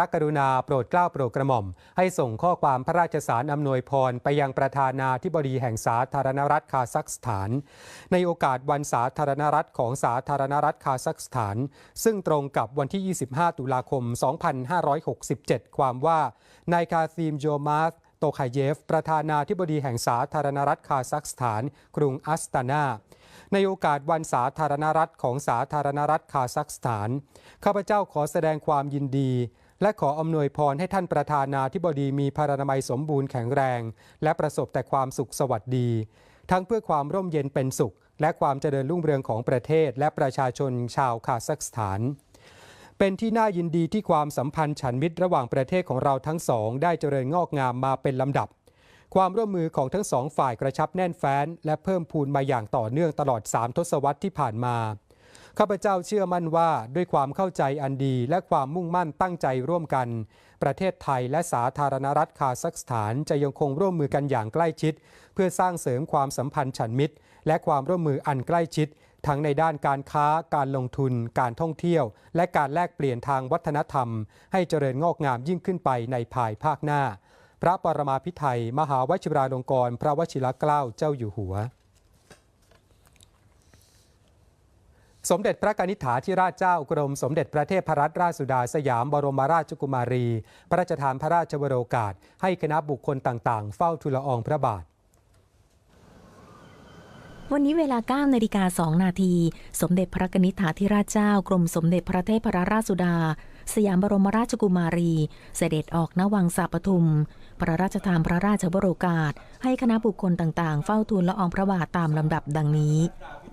พระกรุณาโปรดเกล้าโปรดกระหม่อม ให้ส่งข้อความพระราชสารอำนวยพร ไปยังประธานาธิบดีแห่งสาธารณรัฐคาซัคสถาน ในโอกาสวันสาธารณรัฐของสาธารณรัฐคาซัคสถาน ซึ่งตรงกับวันที่ 25 ตุลาคม 2567 ความว่านายคาซีมโจมาสโตคาเยฟ ประธานาธิบดีแห่งสาธารณรัฐคาซัคสถาน กรุงอัสตานาในโอกาสวันสาธารณรัฐของสาธารณรัฐคาซัคสถาน ข้าพเจ้าขอแสดงความยินดี และขออำนวยพรให้ท่านประธานาธิบดีมีพารานามัยสมบูรณ์แข็งแรง และประสบแต่ความสุขสวัสดี ทั้งเพื่อความร่มเย็นเป็นสุข และความเจริญรุ่งเรืองของประเทศ และประชาชนชาวคาซัคสถาน เป็นที่น่ายินดีที่ความสัมพันธ์ฉันมิตรระหว่างประเทศของเราทั้งสอง ได้เจริญงอกงามมาเป็นลำดับความร่วมมือของทั้งสองฝ่ายกระชับแน่นแฟ้น และเพิ่มพูนมาอย่างต่อเนื่องตลอด 3 ทศวรรษที่ผ่านมา ข้าพเจ้าเชื่อมั่นว่าด้วยความเข้าใจอันดีและความมุ่งมั่นตั้งใจร่วมกัน ประเทศไทยและสาธารณรัฐคาซัคสถานจะยังคงร่วมมือกันอย่างใกล้ชิด เพื่อสร้างเสริมความสัมพันธ์ฉันมิตร และความร่วมมืออันใกล้ชิด ทั้งในด้านการค้า การลงทุน การท่องเที่ยว และการแลกเปลี่ยนทางวัฒนธรรม ให้เจริญงอกงามยิ่งขึ้นไปในภายภาคหน้า พระปรมาภิไธยมหาวชิราลงกรณ์พระวชิรเกล้าเจ้าอยู่หัว สมเด็จพระกนิษฐาธิราชเจ้ากรมสมเด็จพระเทพรัตนราชสุดาสยามบรมราชกุมารี พระราชทานพระราชวโรกาส ให้คณะบุคคลต่างๆ เฝ้าทูลอองพระบาท วันนี้เวลา 9 นาฬิกา 2 นาที สมเด็จพระกนิษฐาธิราชเจ้ากรมสมเด็จพระเทพรราชสุดา สยามบรมราชกุมารี เสด็จออกณวังสาปทุม พระราชทานพระราชวโรกาส ให้คณะบุคคลต่างๆ เฝ้าทูลละอองพระบาทตามลำดับดังนี้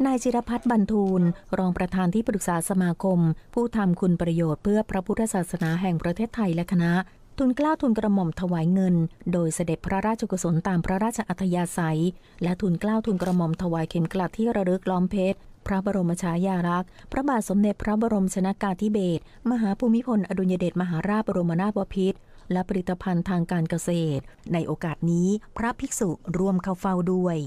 นายจิรพัฒน์บรรทูล รองประธานที่ปรึกษาสมาคม ผู้ทำคุณประโยชน์เพื่อพระพุทธศาสนาแห่งประเทศไทยและคณะทุนกล้าวทุนกระหม่อมถวายเงิน โดยเสด็จพระราชกุศลตามพระราชอัธยาศัย และทุนกล้าวทุนกระหม่อมถวายเข็มกลัดที่ระลึกล้อมเพชร พระบรมฉายาลักษณ์ พระบาทสมเด็จพระบรมชนากาธิเบศร มหาภูมิพล อดุลยเดชมหาราชบรมนาถบพิตร และผลิตภัณฑ์ทางการเกษตร ในโอกาสนี้พระภิกษุร่วมเข้าเฝ้าด้วย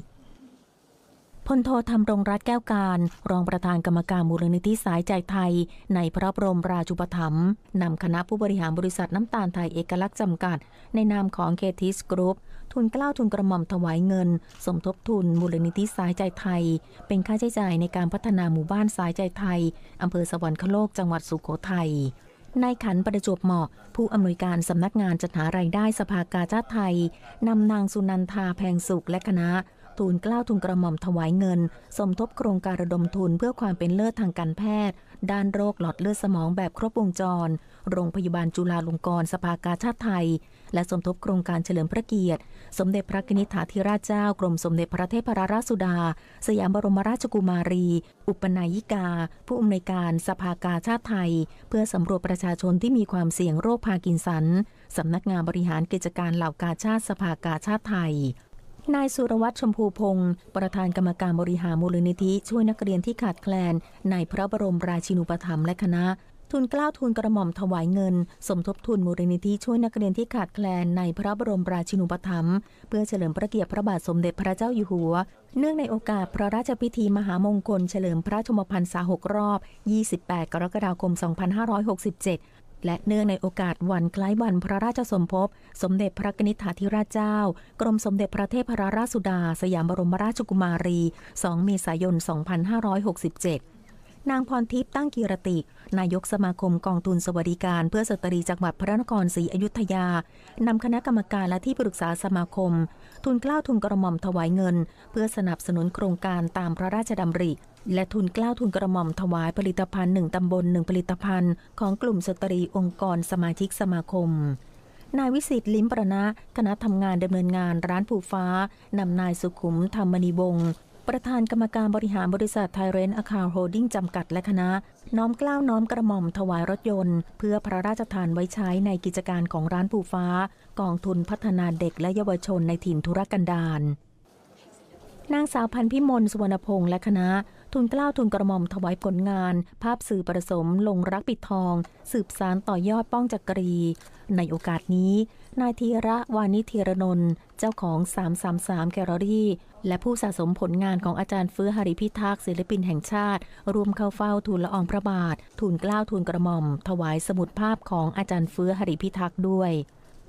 พลโทธรรมรงรัตแก้วการ รองประธานกรรมการมูลนิธิสายใจไทย ในพระบรมราชูปถัมภ์นำคณะผู้บริหารบริษัทน้ำตาลไทยเอกลักษณ์จำกัด ในนามของเคทิสกรุ๊ป ทุนกล้าวทุนกระหม่อมถวายเงิน สมทบทุนมูลนิธิสายใจไทย เป็นค่าใช้จ่ายในการพัฒนาหมู่บ้านสายใจไทยอำเภอสวรรคโลกจังหวัดสุโขทัยนายขันประจวบเหมาะ ผู้อำนวยการสำนักงานจัดหารายได้สภากาชาติไทยนำนางสุนันทาแพงสุขและคณะ ทูลกล้าวทุนกระหม่อมถวายเงิน สมทบโครงการระดมทุนเพื่อความเป็นเลิศทางการแพทย์ ด้านโรคหลอดเลือดสมองแบบครบวงจร โรงพยาบาลจุฬาลงกรณ์สภากาชาติไทย และสมทบโครงการเฉลิมพระเกียรติ สมเด็จพระนิษฐาธิราชเจ้ากรมสมเด็จพระเทพรราชสุดา สยามบรมราชกุมารี อุปนายิกา ผู้อำนวยการสภากาชาติไทย เพื่อสำรวจประชาชนที่มีความเสี่ยงโรคพาร์กินสันสำนักงานบริหารกิจการเหล่ากาชาติสภากาชาติไทย นายสุรวัตรชมพูพงศ์ประธานกรรมการบริหารมูลนิธิ ช่วยนักเรียนที่ขาดแคลน ในพระบรมราชินูปถัมภ์และคณะ ทุนกล้าวทุนกระหม่อมถวายเงิน สมทบทุนมูลนิธิช่วยนักเรียนที่ขาดแคลนในพระบรมราชินูปถัมภ์เพื่อเฉลิมพระเกียรติพระบาทสมเด็จพระเจ้าอยู่หัว เนื่องในโอกาสพระราชพิธีมหามงคล เฉลิมพระชมพรรษา6รอบ 28 กรกฎาคม 2567 และเนื่องในโอกาสวันคล้ายวันพระราชสมภพ สมเด็จพระนิษฐาธิราชเจ้า กรมสมเด็จพระเทพรราชสุดา สยามบรมราชกุมารี 2 เมษายน 2567 นางพรทิพย์ตั้งกีรติ นายกสมาคมกองทุนสวัสดิการเพื่อสตรีจังหวัดพระนครศรีอยุธยา นำคณะกรรมการและที่ปรึกษาสมาคม ทุนกล้าวทุนกระหม่อมถวายเงิน เพื่อสนับสนุนโครงการตามพระราชดำริ และทุนกล้าวทุนกระหม่อมถวายผลิตภัณฑ์หนึ่งตำบลหนึ่งผลิตภัณฑ์ของกลุ่มสตรีองค์กรสมาชิกสมาคม นายวิสิตลิ้มประณะคณะทำงานดำเนินงานร้านผูฟ้านำนายสุขุมธรรมณีวงศ์ประธานกรรมการบริหารบริษัทไทเรนอะคาวโฮดดิ้งจำกัดและคณะ น้อมกล้าวน้อมกระหม่อมถวายรถยนต์ เพื่อพระราชทานไว้ใช้ในกิจการของร้านผูฟ้า กองทุนพัฒนาเด็กและเยาวชนในถิ่นธุรกันดารนางสาวพันพิมลสุวรรณพงษ์และคณะ ทุนกล้าวทุนกระหม่อมถวายผลงาน ภาพสื่อประสมลงรักปิดทอง สืบสารต่อยอดป้องจักรี ในโอกาสนี้ นายธีระวานิธีรนนท์เจ้าของ 333 แกลเลอรี่ และผู้สะสมผลงานของอาจารย์เฟื้อหริพิทักษ์ศิลปินแห่งชาติ รวมเข้าเฝ้าทูลละอองพระบาท ทูลกล้าวทูลกระหม่อม ถวายสมุดภาพของอาจารย์เฟื้อหริพิทักษ์ด้วย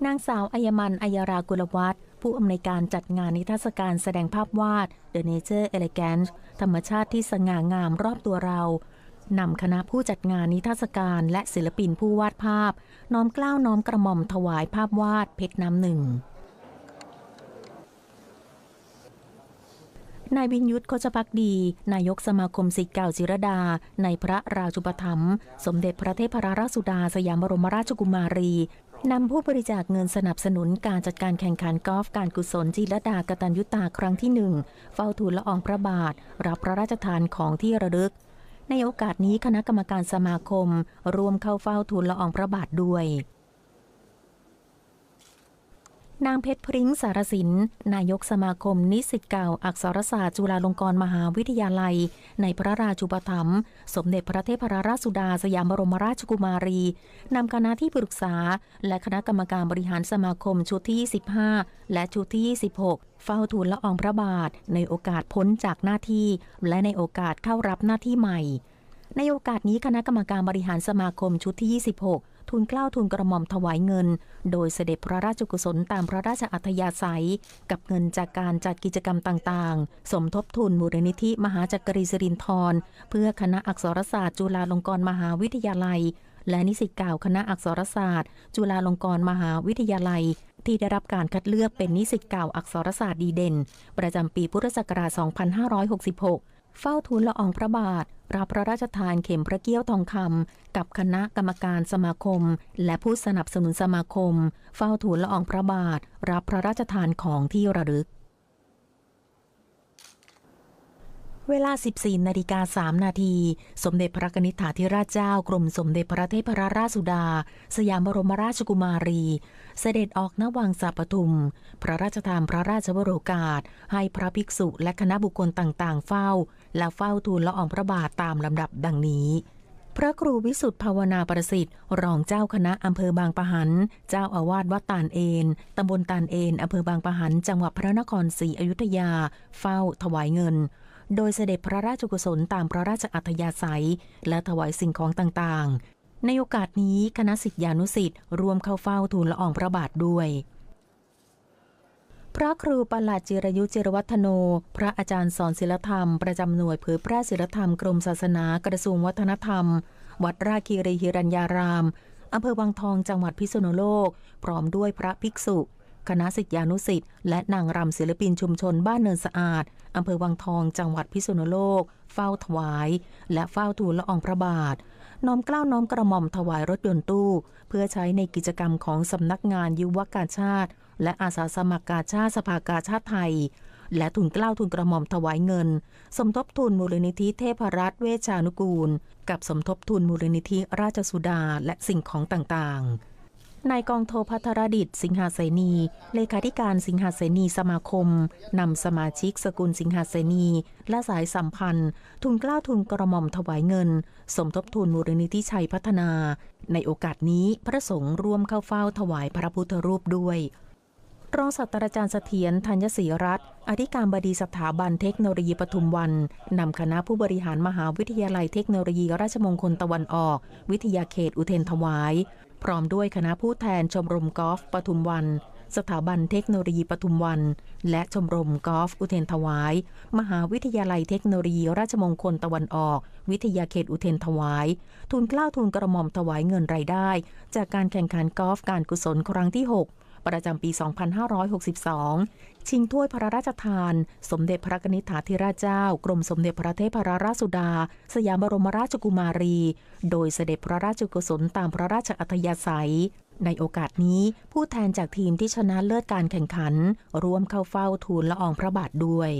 นางสาวอัยมันอัยรากุลวัฒน์ ผู้อำนวยการจัดงานนิทรรศการแสดงภาพวาด The Nature Elegance ธรรมชาติที่สง่างามรอบตัวเรานำคณะผู้จัดงานนิทรรศการและศิลปินผู้วาดภาพ น้อมกล้าวน้อมกระหม่อมถวายภาพวาดเพชรน้ำหนึ่งนายวินยุทธโคชพักดี นายกสมาคมศิษย์เก่าจิรดา ในพระราชุปถัมภ์สมเด็จพระเทพรราชสุดาสยามบรมราชกุมารี นำผู้บริจาคเงินสนับสนุนการจัดการแข่งขันกอล์ฟการกุศลจิรดากตัญยุตาครั้งที่หนึ่งเฝ้าทูลละอองพระบาท รับพระราชทานของที่ระลึก ในโอกาสนี้คณะกรรมการสมาคมรวมเข้าเฝ้าทูลละอองพระบาทด้วย นางเพชรพริ้งสารสิน นายกสมาคมนิสิตเก่า อักษรศาสตร์จุฬาลงกรณ์มหาวิทยาลัย ในพระราชูปถัมภ์สมเด็จพระเทพรราชสุดาสยามบรมราชกุมารี นำคณะที่ปรึกษา และคณะกรรมการบริหารสมาคมชุดที่25และชุดที่26เฝ้าทูลละอองพระบาท ในโอกาสพ้นจากหน้าที่ และในโอกาสเข้ารับหน้าที่ใหม่ ในโอกาสนี้คณะกรรมการบริหารสมาคมชุดที่ 26 ทูลเกล้าทูลกระหม่อมถวายเงิน โดยเสด็จพระราชกุศลตามพระราชอัธยาศัย กับเงินจากการจัดกิจกรรมต่างๆ สมทบทุนมูลนิธิมหาจักรีสิรินทรเพื่อคณะอักษรศาสตร์จุฬาลงกรณ์มหาวิทยาลัย และนิสิตเก่าคณะอักษรศาสตร์ จุฬาลงกรณ์มหาวิทยาลัย ที่ได้รับการคัดเลือกเป็นนิสิตเก่าอักษรศาสตร์ดีเด่น ประจำปีพุทธศักราช 2566 เฝ้าทูลละอองพระบาท รับพระราชทานเข็มพระเกี้ยวทองคำกับคณะกรรมการสมาคม และผู้สนับสนุนสมาคม เฝ้าทูลละอองพระบาท รับพระราชทานของที่ระลึก เวลา 14นาฬิกา3นาทีสมเด็จพระนิษฐาธิราชเจ้ากรมสมเด็จพระเทพรราชสุดา สยามบรมราชกุมารี เสด็จออกนวังสาปทุม พระราชทานพระราชวโรกาส ให้พระภิกษุและคณะบุคคลต่างๆ เฝ้า และเฝ้าทูลละอองพระบาทตามลำดับดังนี้ พระครูวิสุทธิภาวนาประสิทธิ์ รองเจ้าคณะอำเภอบางปะหัน เจ้าอาวาสวัดตาลเอนตำบลตาลเอนอำเภอบางปะหัน จังหวัดพระนครศรีอยุธยา เฝ้าถวายเงิน โดยเสด็จพระราชกุศลตามพระราชอัธยาศัย และถวายสิ่งของต่างๆ ในโอกาสนี้คณะสิทธิานุสิทธิ์รวมเข้าเฝ้าทูลละอองพระบาทด้วย พระครูประหลัดจิรยุจิรวัฒโน พระอาจารย์สอนศิลธรรม ประจำหน่วยเผยแพร่ศิลธรรมกรมศาสนากระทรวงวัฒนธรรม วัดราคีรีหิรัญญารามอำเภอวังทองจังหวัดพิษณุโลก พร้อมด้วยพระภิกษุ คณะศิษยานุสิ์และนางรำศิลปินชุมชนบ้านเนินสะอาดอำเภอวังทองจังหวัดพิษณุโลก เฝ้าถวาย และเฝ้าทูลละอองพระบาทน้อมเกล้าน้อมกระหม่อมถวายรถยนต์ตู้ เพื่อใช้ในกิจกรรมของสำนักงานยุวกาชาติ และอาสาสมัครกาชาติสภากาชาติไทย และทุนกล้าวทุนกระหม่อมถวายเงิน สมทบทุนมูลนิธิเทพรัตน์เวชานุกูล กับสมทบทุนมูลนิธิราชสุดาและสิ่งของต่างๆนายกองโทพัทรดิตสิงหาเสนี เลขาธิการสิงหาเสนีสมาคม นำสมาชิกสกุลสิงหาเสนี และสายสัมพันธ์ ทุนกล้าทุนกระหม่อมถวายเงิน สมทบทุนมูลนิธิชัยพัฒนา ในโอกาสนี้พระสงฆ์ร่วมเข้าเฝ้าถวายพระพุทธรูปด้วย รองศาสตราจารย์เสถียรธัญศรีรัตน์อธิการบดีสถาบันเทคโนโลยีปทุมวัน นำคณะผู้บริหารมหาวิทยาลัยเทคโนโลยีราชมงคลตะวันออก วิทยาเขตอุเทนถวาย พร้อมด้วยคณะผู้แทนชมรมกอล์ฟปทุมวัน สถาบันเทคโนโลยีปทุมวัน และชมรมกอล์ฟอุเทนถวาย มหาวิทยาลัยเทคโนโลยีราชมงคลตะวันออก วิทยาเขตอุเทนถวาย ทุนเกล้าทุนกระหม่อมถวายเงินรายได้ จากการแข่งขันกอล์ฟการกุศลครั้งที่ 6 ประจำปี 2562 ชิงถ้วยพระราชทาน สมเด็จพระนิษฐาธิราชเจ้า กรมสมเด็จพระเทพรราชสุดา สยามบรมราชกุมารี โดยเสด็จพระราชกุศลตามพระราชอัธยาศัย ในโอกาสนี้ผู้แทนจากทีมที่ชนะเลิศการแข่งขัน ร่วมเข้าเฝ้าทูลละอองพระบาทด้วย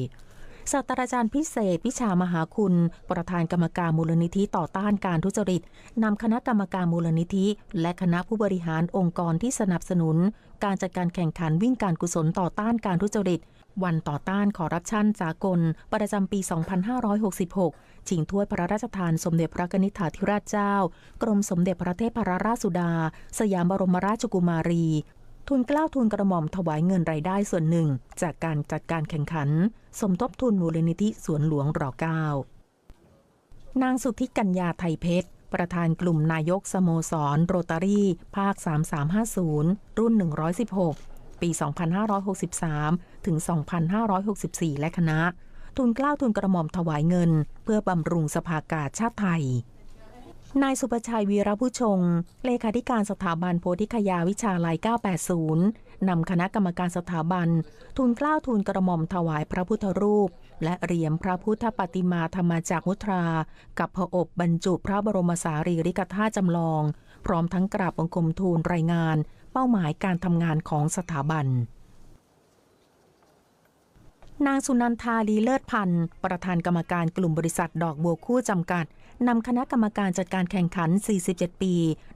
ศาสตราจารย์พิเศษ วิชามหาคุณ ประธานกรรมการมูลนิธิต่อต้านการทุจริตนำคณะกรรมการมูลนิธิ และคณะผู้บริหารองค์กรที่สนับสนุน การจัดการแข่งขันวิ่งการกุศลต่อต้านการทุจริต วันต่อต้านคอร์รัปชันสากล ประจำปี 2566 ชิงถ้วยพระราชทานสมเด็จพระนิษฐาธิราชเจ้า กรมสมเด็จพระเทพรราชสุดา สยามบรมราชกุมารี ทุนกล้าวทุนกระหม่อมถวายเงินรายได้ส่วนหนึ่ง จากการจัดการแข่งขัน สมทบทุนมูลนิธิสวนหลวงรอเก้านางสุทธิกัญญาไทยเพชร ประธานกลุ่มนายกสโมสร โรตารี่ ภาค 3350 รุ่น 116 ปี 2563 ถึง 2564 และคณะ ทุนกล้าวทุนกระหม่อมถวายเงิน เพื่อบำรุงสภากาชาติไทย นายสุประชัยวีรผู้ชง เลขาธิการสถาบันโพธิคยาวิชาลัย 980 นำคณะกรรมการสถาบันทุนเกล้าทุนกระหม่อมถวายพระพุทธรูป และเหรียญพระพุทธปฏิมาธรรมจากมุตรา กับพระอบบรรจุพระบรมสารีริกธาตุจำลอง พร้อมทั้งกราบบังคมทูลรายงาน เป้าหมายการทำงานของสถาบัน นางสุนันทาลีเลิศพันธ์ประธานกรรมการกลุ่มบริษัทดอกบัวคู่จำกัดนำคณะกรรมการจัดการแข่งขัน 47 ปี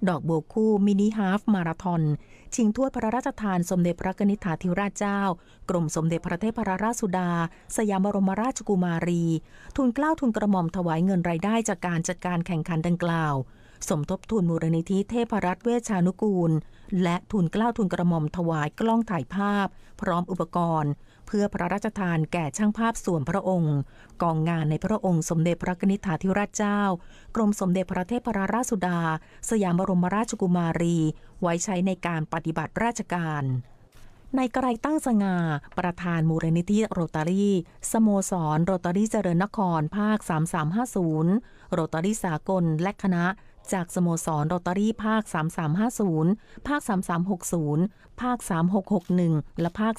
ดอกบัวคู่มินิฮาฟมาราทอน ชิงถ้วยพระราชทานสมเด็จพระนิธิาธิราชเจ้า กรมสมเด็จพระเทพรราชสุดา สยามบรมราชกุมารี ทุนเกล้าทุนกระหม่อมถวายเงินรายได้จากการจัดการแข่งขันดังกล่าว สมทบทุนมูลนิธิเทพรัตน์เวชานุกูล และทุนกล้าวทุนกระหม่อมถวายกล้องถ่ายภาพ พร้อมอุปกรณ์ เพื่อพระราชทานแก่ช่างภาพส่วนพระองค์ กองงานในพระองค์สมเด็จพระนิธิาธิราชเจ้า กรมสมเด็จพระเทพรราชสุดา สยามบรมราชกุมารี ไว้ใช้ในการปฏิบัติราชการในไกรตั้งสง่า ประธานมูลนิธิโรตารี่ สโมสรโรตารี่เจริญนครภาค 3350 โรตารี่สากลและคณะ จากสโมสรโรตารี่ภาค 3350 ภาค 3360 ภาค 3661 และภาค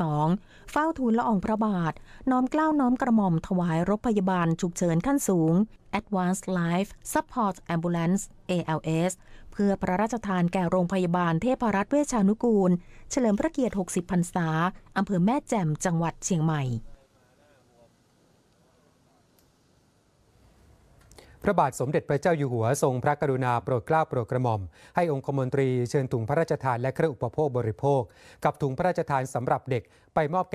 3662 เฝ้าทูลละอองพระบาท น้อมเกล้าน้อมกระหม่อมถวายรถพยาบาลฉุกเฉินขั้นสูง Advanced Life Support Ambulance ALS เพื่อพระราชทานแก่โรงพยาบาลเทพรัตน์เวชชานุกูล เฉลิมพระเกียรติ 60 พรรษา อำเภอแม่แจ่ม จังหวัดเชียงใหม่ พระบาทสมเด็จพระเจ้าอยู่หัวทรงพระกรุณาโปรดเกล้าโปรดกระหม่อม ให้องคมนตรีเชิญถุงพระราชทานและเครื่องอุปโภคบริโภค กับถุงพระราชทานสำหรับเด็กไปมอบแก่